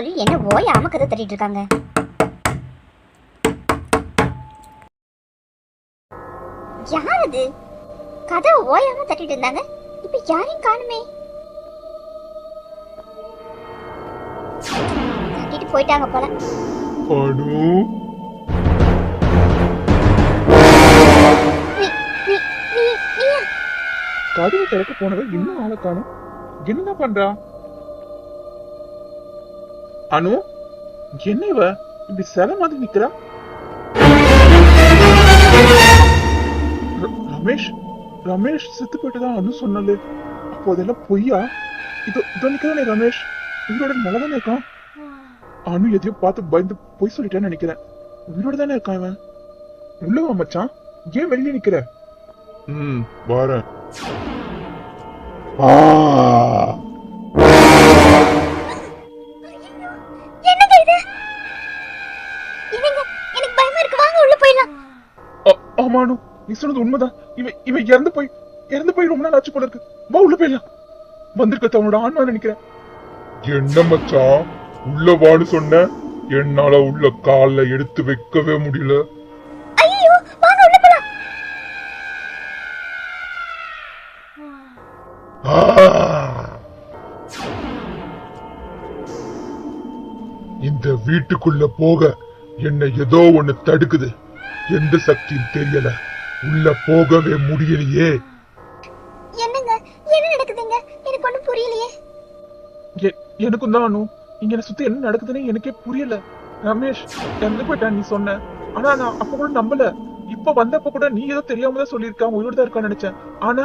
சொல்லி என்ன ஓயாம கதை தட்டிட்டு இருக்காங்க யார் அது கதை ஓயாம தட்டிட்டு இருந்தாங்க இப்ப யாரையும் காணுமே? தட்டிட்டு போயிட்டாங்க போல. அனு கதவு திறக்க போனவ இன்னும் ஆளை காணும். என்ன பண்றா? அனு என்ன இவ? இப்படி சில மாதிரி நிக்கிறா? ரமேஷ் ரமேஷ் செத்து போயிட்டுதான் அனு சொன்னது அப்போ அதெல்லாம் பொய்யா? இது இதோ நிக்கிறானே ரமேஷ். உயிரோட நல்லதானே இருக்கான்? அனு எதையோ பார்த்து பயந்து பொய் சொல்லிட்டேன்னு நினைக்கிறேன். உயிரோட தானே இருக்கான் இவன்? உள்ள வா மச்சான்? ஏன் வெளியே நிக்கிற? ம் வரேன். ஆ. ஆமானு நீ சொன்னது உண்மைதான். இவன் இவன் இறந்து போய் இறந்து போய் ரொம்ப நாள் ஆச்சு போல இருக்கு. வா உள்ள போயிடலாம். வந்திருக்க அவனோட ஆன்மா நினைக்கிறேன். என்ன மச்சான் உள்ள வான்னு சொன்ன? என்னால உள்ள கால்ல எடுத்து வைக்கவே முடியல. இந்த வீட்டுக்குள்ள போக என்ன ஏதோ ஒண்ணு தடுக்குது. எந்த சக்தியும் தெரியல. உள்ள போகவே முடியலையே. என்னங்க? என்ன நடக்குதுங்க? எனக்கு ஒண்ணும் புரியலையே. எனக்கும் தான் அனு. இங்க என்ன சுத்தி என்ன நடக்குதுன்னு எனக்கே புரியல. ரமேஷ் இறந்து போயிட்டான் நீ சொன்ன. ஆனா நான் அப்ப கூட நம்பல. இப்ப வந்தப்ப கூட நீ ஏதோ தெரியாம தான் சொல்லியிருக்க. அவன் உயிரோட தான் இருக்கான்னு நினைச்சேன். ஆனா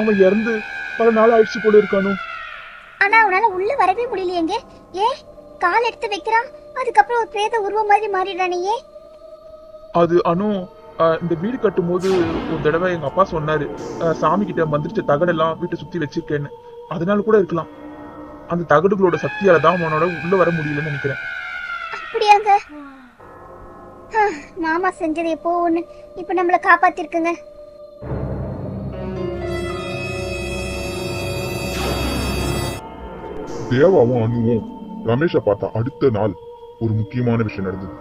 அவன் இறந்து பல நாள் ஆயிடுச்சு போல இருக்கானு ஆனா அவனால உள்ள வரவே முடியலையேங்க. ஏ கால் எடுத்து வைக்கிறான். அதுக்கப்புறம் ஒரு பிரேத உருவம் மாதிரி மாறிடுறானே அது அனு இந்த வீடு கட்டும் போது ஒரு தடவை எங்க அப்பா சொன்னாரு சாமி கிட்ட மந்திரிச்ச தகடெல்லாம் வீட்டை சுத்தி வச்சிருக்கேன்னு. அதனால கூட இருக்கலாம். அந்த தகடுகளோட சக்தியால தான் அவனோட உள்ள வர முடியலன்னு நினைக்கிறேன். அப்படியாங்க? மாமா செஞ்சது எப்போ ஒண்ணு இப்ப நம்மள காப்பாத்திருக்குங்க. தேவாவும் அனுவும் ரமேஷை பார்த்தா அடுத்த நாள் ஒரு முக்கியமான விஷயம் நடந்தது.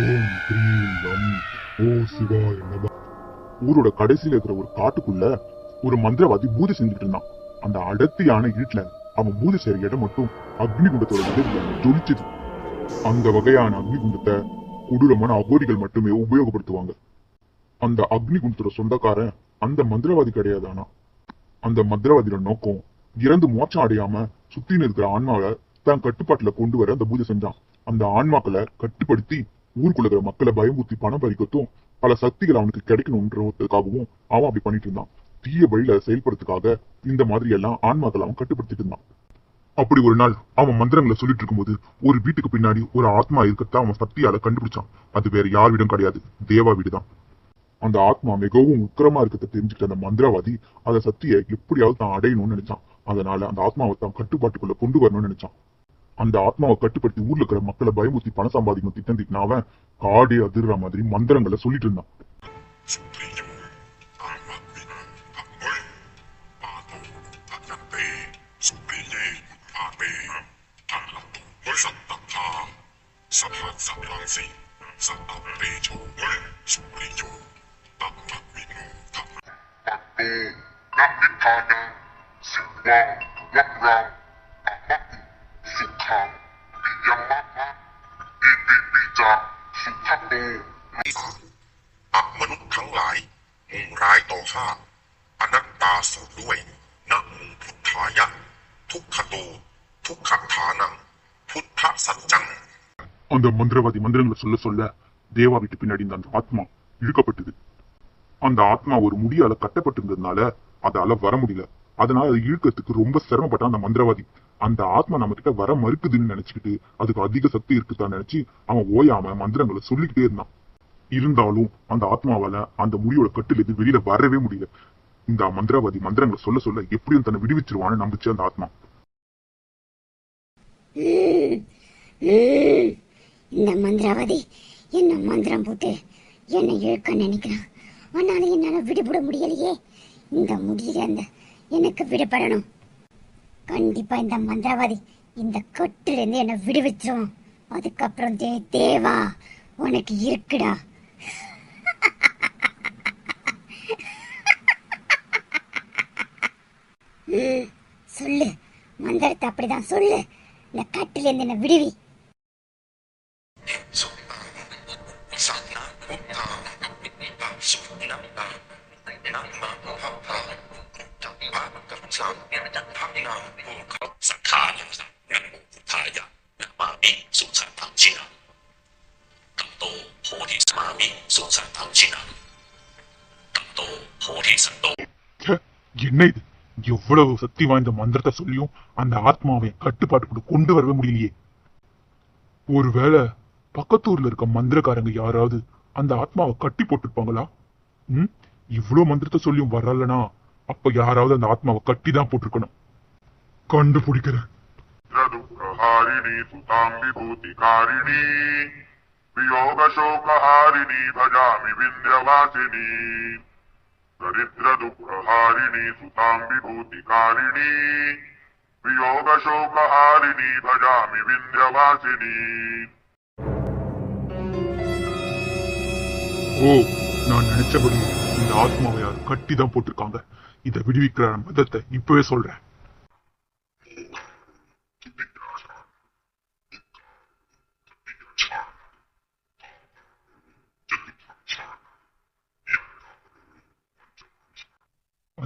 ஓம் கிரீம் ஓ சிவாய நம. ஊரோட கடைசியில இருக்கிற ஒரு காட்டுக்குள்ள ஒரு மந்திரவாதி பூஜை செஞ்சுட்டு இருந்தான். அந்த அடர்த்தியான இருட்டுல அவன் பூஜை செய்யற இடம் மட்டும் அக்னி குண்டத்தோட ஜொலிச்சது. அந்த வகையான அக்னி குண்டத்தை கொடூரமான அகோரிகள் மட்டுமே உபயோகப்படுத்துவாங்க. அந்த அக்னி குண்டத்தோட சொந்தக்காரன் அந்த மந்திரவாதி கிடையாது ஆனா அந்த மந்திரவாதியோட நோக்கம் இறந்து மோட்சம் அடையாம சுத்தின்னு இருக்கிற ஆன்மாவை தன் கட்டுப்பாட்டுல கொண்டு வர அந்த பூஜை செஞ்சான். அந்த ஆன்மாக்களை கட்டுப்படுத்தி ஊருக்குள்ள இருக்கிற மக்களை பயமுறுத்தி பணம் பறிக்கத்தும் பல சக்திகள் அவனுக்கு கிடைக்கணுன்றதுக்காகவும் அவன் அப்படி பண்ணிட்டு இருந்தான். தீய வழியில செயல்படுறதுக்காக இந்த மாதிரி எல்லாம் ஆன்மாக்கள் அவன் கட்டுப்படுத்திட்டு இருந்தான். அப்படி ஒரு நாள் அவன் மந்திரங்களை சொல்லிட்டு இருக்கும்போது ஒரு வீட்டுக்கு பின்னாடி ஒரு ஆத்மா இருக்கத்தான் அவன் சக்தியால கண்டுபிடிச்சான். அது வேற யார் வீடும் கிடையாது. தேவா வீடுதான். அந்த ஆத்மா மிகவும் உக்கிரமா இருக்கிறத தெரிஞ்சுக்கிட்ட அந்த மந்திரவாதி அந்த சக்தியை எப்படியாவது தான் அடையணும்னு நினைச்சான். அதனால அந்த ஆத்மாவை தான் கட்டுப்பாட்டுக்குள்ள கொண்டு வரணும்னு நினைச்சான். அந்த ஆத்மாவை கட்டுப்படுத்தி ஊர்ல இருக்கிற மக்களை பயமுத்தி பணம் சம்பாதிக்கும் திட்டம் திட்டினா அவன் காடே அதிர்ற மாதிரி மந்திரங்களை சொல்லிட்டு இருந்தான் Supriyo, Sukhang, Piyamama, Ipipija, Sukhato, อะมนุษย์ทั้งหลายมุ่งร้ายต่อข้าอนัตตาสูด้วยนะโมพุทธายะ ทุกขโต ทุกขฐานัง พุทธสัจจัง அந்த மந்திரவாதி மந்திரங்களை சொல்ல சொல்ல தேவா வீட்டு பின்னாடி இருந்த அந்த ஆத்மா இழுக்கப்பட்டது அந்த ஆத்மா ஒரு முடியால கட்டப்பட்டிருந்ததுனால அதால வர முடியல அதனால அதை இழுக்கிறதுக்கு ரொம்ப சிரமப்பட்டான் அந்த மந்திரவாதி. அந்த ஆத்மா நம்ம கிட்ட வர மறுக்குதுன்னு நினைச்சுக்கிட்டு அதுக்கு அதிக சக்தி இருக்குதான் நினைச்சு அவன் ஓயாம மந்திரங்களை சொல்லிக்கிட்டே இருந்தான். இருந்தாலும் அந்த ஆத்மாவால அந்த முடியோட கட்டில இருந்து வெளியில வரவே முடியல. இந்த மந்திரவாதி மந்திரங்களை சொல்ல சொல்ல எப்படியும் தன்னை விடுவிச்சிருவான்னு நம்பிச்சு அந்த ஆத்மா. இந்த மந்திரவாதி என்ன மந்திரம் போட்டு என்னை இழுக்க நினைக்கிறான்? ஆனாலும் என்னால விடுபட முடியலையே. இந்த முடியில அந்த எனக்கு விடுபடணும். கண்டிப்பா இந்த மந்திரவாதி இந்த கொட்டுல இருந்து என்ன விடுவிச்சிரும். அதுக்கப்புறம் தே தேவா உனக்கு இருக்குடா. சொல்லு. மந்திரத்தை அப்படிதான் சொல்லு. இந்த கட்டில இருந்து என்ன விடுவி. என்ன இது? எவ்வளவு சக்தி வாய்ந்த மந்திரத்தை சொல்லியும் அந்த ஆத்மாவை கட்டுப்பாட்டுக்குள்ள கொண்டு வரவே முடியலையே. ஒருவேளை பக்கத்தூர்ல இருக்க மந்திரக்காரங்க யாராவது அந்த ஆத்மாவை கட்டி போட்டிருப்பாங்களா? ம்? இவ்வளவு மந்திரத்தை சொல்லியும் வரலனா அப்ப யாராவது அந்த ஆத்மாவை கட்டி தான் போட்டிருக்கணும். கண்டுபிடிக்கிறேன். वियोगशोकहारिणी भजामि विन्ध्यवासिनी दरिद्रदुःखहारिणी सुतां विभूतिकारिणी वियोगशोकहारिणी भजामि विन्ध्यवासिनी ஓ நான் நினைச்சபடி இந்த ஆத்மாவை யார் கட்டி தான் போட்டிருக்காங்க இதை விடுவிக்கிற மதத்தை இப்பவே சொல்றேன்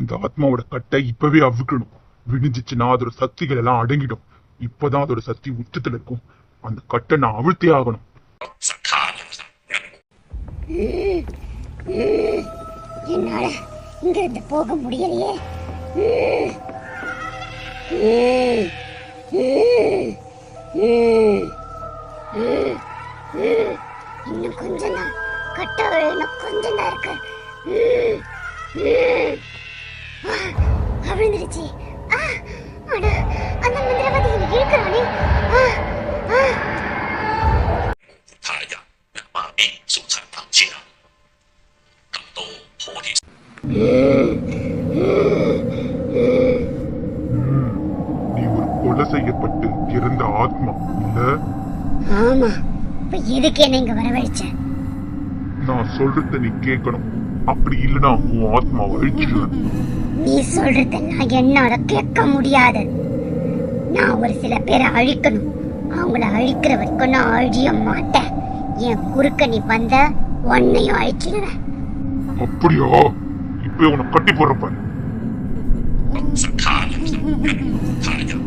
அந்த ஆத்மாவோட கட்டை இப்பவே அவுக்கணும். விடிஞ்சிச்சுன்னா அதோட சக்திகள் எல்லாம் அடங்கிடும். இப்பதான் அதோட சக்தி உச்சத்துல இருக்கும். அந்த கட்டை நான் அவிழ்த்தே ஆகணும். என்னால இங்கிருந்து போக முடியலையே. இன்னும் கொஞ்சம் தான் கட்ட இன்னும் கொஞ்சம் தான் இருக்கு. ம். ம். ஆ, அவிழ்ந்துருச்சு ஆ, அட, அந்த மந்திரவாதி என்னை இழுக்கிறானே ஆ, ஆ. நீ ஒரு கொலை செய்யப்பட்டு இறந்த ஆத்மா இல்ல ஆமா இப்ப எதுக்கு என்ன இங்க வரவழைச்ச நான் சொல்றத நீ கேட்கணும் அப்படி இல்லனா உன் ஆத்மா அழிச்சிடுவேன் நீ சொல்றதெல்லாம் என்னால கேட்க முடியாது. நான் ஒரு சில பேரை அழிக்கணும். அவங்கள அழிக்கிற வரைக்கும் நான் அழிய மாட்டேன். என் குறுக்க நீ வந்த உன்னையும் அழிச்சிடுவேன் அப்படியா? இப்ப உன்னை கட்டி போடுறப்ப ஐயோ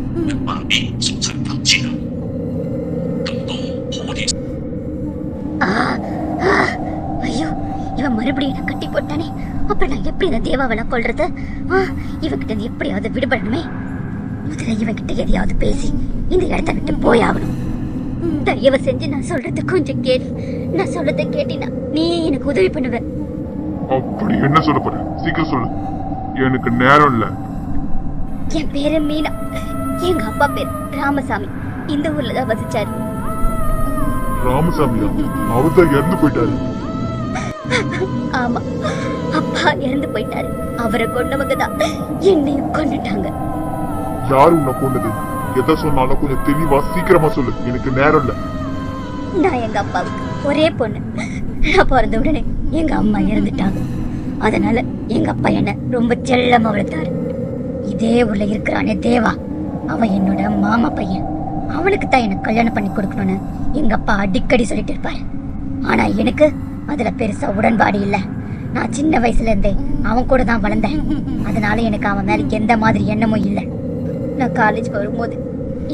மறுபடியும் என்ன கட்டி போட்டானே? அப்ப நான் எப்படி இந்த தேவாவளை கொள்றது ஆ, இவகிட்ட எப்படியாவது விடுபடணுமே? முதல்ல இவகிட்ட எதையாவது பேசி இந்த இடத்த விட்டு போயாகணும் தயவு செஞ்சு நான் சொல்றது கொஞ்சம் கேளு. நான் சொல்றதை கேட்டினா நீ எனக்கு உதவி பண்ணுவ. அப்படி என்ன சொல்ல போற? சீக்கிரம் சொல்லு. எனக்கு நேரம் இல்ல. என் பேரு மீனா. எங்க அப்பா பேர் ராமசாமி. இந்த ஊர்ல தான் வசிச்சாரு. ராமசாமியா? அவர்தான் இறந்து போயிட்டாரு. ஆமா. அப்பா இறந்து போயிட்டாரு. அவரை கொண்டவங்க தான் என்னையும் கொண்டுட்டாங்க யாரு உன்னை கொண்டது எதை சொன்னாலும் கொஞ்சம் தெளிவா சீக்கிரமா சொல்லு. எனக்கு நேரம் இல்ல. நான் எங்க அப்பாவுக்கு ஒரே பொண்ணு. நான் பிறந்த உடனே எங்க அம்மா இறந்துட்டாங்க. அதனால எங்க அப்பா என்ன ரொம்ப செல்லமா வளர்த்தாரு. இதே ஊர்ல இருக்கிறானே தேவா. அவன் என்னோட மாமா பையன். அவனுக்கு தான் எனக்கு கல்யாணம் பண்ணி கொடுக்கணும்னு எங்க அப்பா அடிக்கடி சொல்லிட்டு இருப்பாரு. ஆனா எனக்கு அதுல பெருசா உடன்பாடு இல்ல. நான் சின்ன வயசுல இருந்தே அவன் கூட தான் வளர்ந்தேன். அதனால எனக்கு அவன் மேல எந்த மாதிரி எண்ணமும் இல்லை. நான் காலேஜ் வரும்போது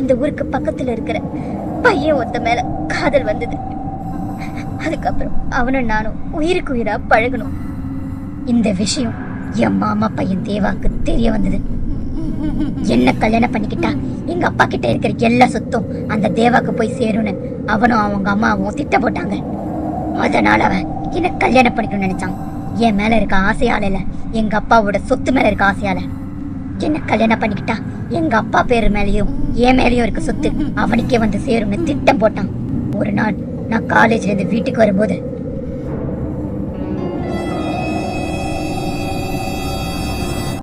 இந்த ஊருக்கு பக்கத்துல இருக்கிற பையன் ஒருத்த மேல காதல் வந்தது. அதுக்கப்புறம் அவனும் நானும் உயிருக்கு உயிரா பழகணும் இந்த விஷயம் என் மாமா பையன் தேவாக்கு தெரிய வந்தது. என்ன கல்யாணம் பண்ணிக்கிட்டா எங்க அப்பா கிட்ட இருக்கிற எல்லா சொத்தும் அந்த தேவாக்கு போய் சேரும்னு அவனும் அவங்க அம்மாவும் திட்ட போட்டாங்க அதனால அவன் என்ன கல்யாணம் பண்ணிக்கணும்னு நினைச்சான். என் மேல இருக்க ஆசையால இல்ல எங்க அப்பாவோட சொத்து மேல இருக்க ஆசையால. என்ன கல்யாணம் பண்ணிக்கிட்டா? எங்க அப்பா பேரு மேலயும் என் மேலயும் இருக்க சொத்து அவனுக்கே வந்து சேரும்னு திட்டம் போட்டான். ஒரு நாள் நான் காலேஜ்ல இருந்து வீட்டுக்கு வரும்போது